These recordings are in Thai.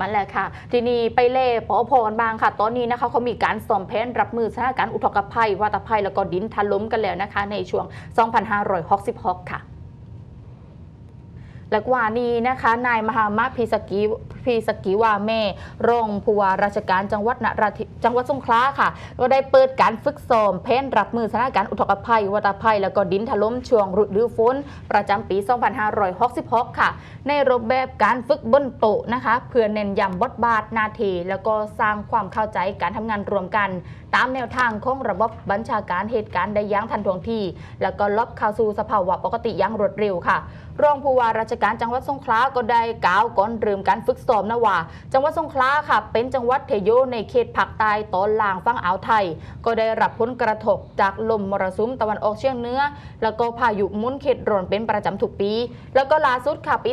มันแหละค่ะ ทีนี้ไปเล่ปอพอกันบ้างค่ะ ตอนนี้นะคะเขามีการซ้อมแผนรับมือสถานการณ์อุทกภัย วาตภัยแล้วก็ดินถล่มกันแล้วนะคะ ในช่วง 2566 ค่ะ และกว่านี้นะคะ นายมหามะพีสกีพีสกีวาเม่รองผู้ว่าราชการจังหวัดนราธิจังหวัดสงขลาค่ะ ก็ได้เปิดการฝึกซ้อมแผนรับมือสถานการณ์อุทกภัย วัตภัย แล้วก็ดินถล่มช่วงฤดูฝนประจำปี 2566 ค่ะ ในรูปแบบการฝึกบนโต๊ะนะคะ เพื่อเน้นย้ำบทบาทนาที แล้วก็สร้างความเข้าใจการทำงานรวมกัน ตามแนวทางของระบบบัญชาการเหตุการณ์ได้ยั้งทันท่วงทีแล้วก็ลบเข้าสู่สภาวะปกติอยังรวดเร็วค่ะ รองผู้ว่าราชการจังหวัดสงขลาก็ได้กล่าวก่อนเริ่มการฝึกซ้อมนะว่า จังหวัดสงขลาค่ะ เป็นจังหวัดเทโยในเขตภาคใต้ตอนล่างฝั่งอ่าวไทย ก็ได้รับผลกระทบจากลมมรสุมตะวันออกเฉียงเหนือแล้วก็พายุมุนเขตร้อนเป็นประจำทุกปี แล้วก็ล่าสุดค่ะปี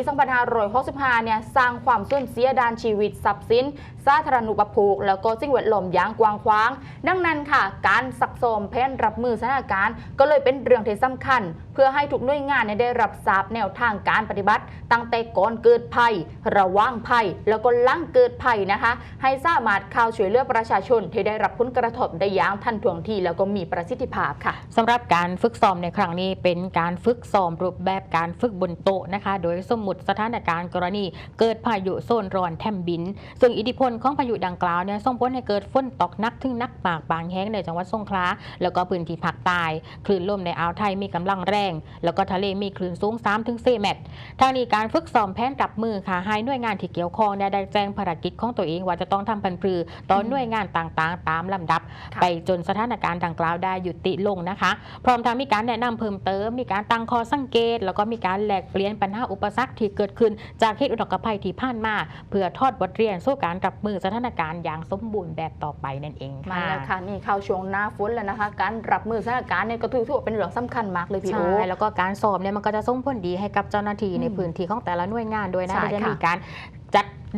2565เนี่ยสร้างความสูญเสียด้านชีวิตทรัพย์สินสาธารณูปโภคแล้วก็สิ่งแวดล้อมอย่างกว้างขวาง ดังนั้นค่ะ การสักซ้อมแผนรับมือสถานการณ์ ก็เลยเป็นเรื่องที่สำคัญ เพื่อให้ทุกหน่วยงานเนี่ยได้รับทราบแนวทางการปฏิบัติ ตั้งแต่ก่อนเกิดภัย ระว่างภัย แล้วก็หลังเกิดภัยนะคะ ให้สามารถเข้าช่วยเหลือประชาชนที่ได้รับผลกระทบได้อย่างทันท่วงที แล้วก็มีประสิทธิภาพค่ะสำหรับการฝึกซ้อมในครั้งนี้เป็นการฝึกซ้อมรูปแบบการฝึกบนโต๊ะนะคะ โดยสมมุติสถานการณ์กรณี เกิดพายุโซนร้อนแทมบิน ซึ่งอิทธิพลของพายุดังกล่าวเนี่ยส่งผลให้เกิดฝนตกหนักถึงนักมากบางแห่งในจังหวัดสงขลาแล้วก็พื้นที่ภาคใต้คลื่นลมในอ่าวไทยมีกำลังแรงแล้วก็ทะเลมีคลื่นสูง3ถึง4เมตรทางนี้การฝึกซ้อมแผนรับมือค่ะให้หน่วยงานที่เกี่ยวข้องเนี่ยได้แจ้งภารกิจของตัวเอง ว่าจะต้องทำพันธุ์พือต่อหน่วยงานต่างๆ ตามลำดับค่ะไปจนสถานการณ์ดังกล่าวได้ยุติลงนะคะ พร้อมทั้งมีการแนะนำเพิ่มเติม มีการตั้งข้อสังเกต แล้วก็มีการแลกเปลี่ยนปัญหาอุปสรรคที่เกิดขึ้น จากเหตุอุทกภัยที่ผ่านมา เพื่อทอดบทเรียนสู้การรับมือสถานการณ์อย่างสมบูรณ์แบบต่อไปนั่นเองมาค่ะแล้วค่ะนี่เข้าช่วงหน้าฝนแล้วนะคะ การรับมือสถานการณ์เนี่ยก็ถือว่าเป็นเรื่องสำคัญมากเลยพี่โอใช่แล้วก็การสอบเนี่ยมันก็จะส่งผลดีให้กับเจ้าหน้าที่อืมในพื้นที่ของแต่ละหน่วยงานด้วยนะใช่ที่จะค่ะมีการจัด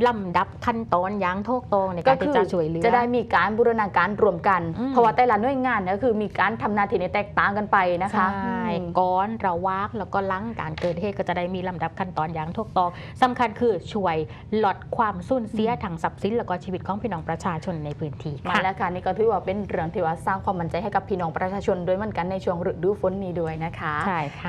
ลำดับขั้นตอนอย่างถูกต้องในก็การคืที่อจะช่วยเหลือ จะได้มีการบูรณาการรวมกัน อืม เพราะว่าแต่ละหน่วยงานเนี่ยก็คือมีการทำหนาทีในแตกต่างกันไปนะคะใช่อืม ก้อนระวากแล้วก็ลังการเกิดเหตุก็จะได้มีลำดับขั้นตอนอย่างถูกต้องสำคัญคือช่วยลดความสูญเสียทางทรัพย์สินแล้วก็ชีวิตของพี่น้องประชาชนในพื้นที่มาค่ะ แล้วค่ะนี่ก็ถือว่าเป็นเรื่องที่ว่าสร้างความมั่นใจให้กับพี่น้องประชาชนด้วยเหมือนกันในช่วงฤดูฝนนี้ด้วยนะคะ ใช่ค่ะ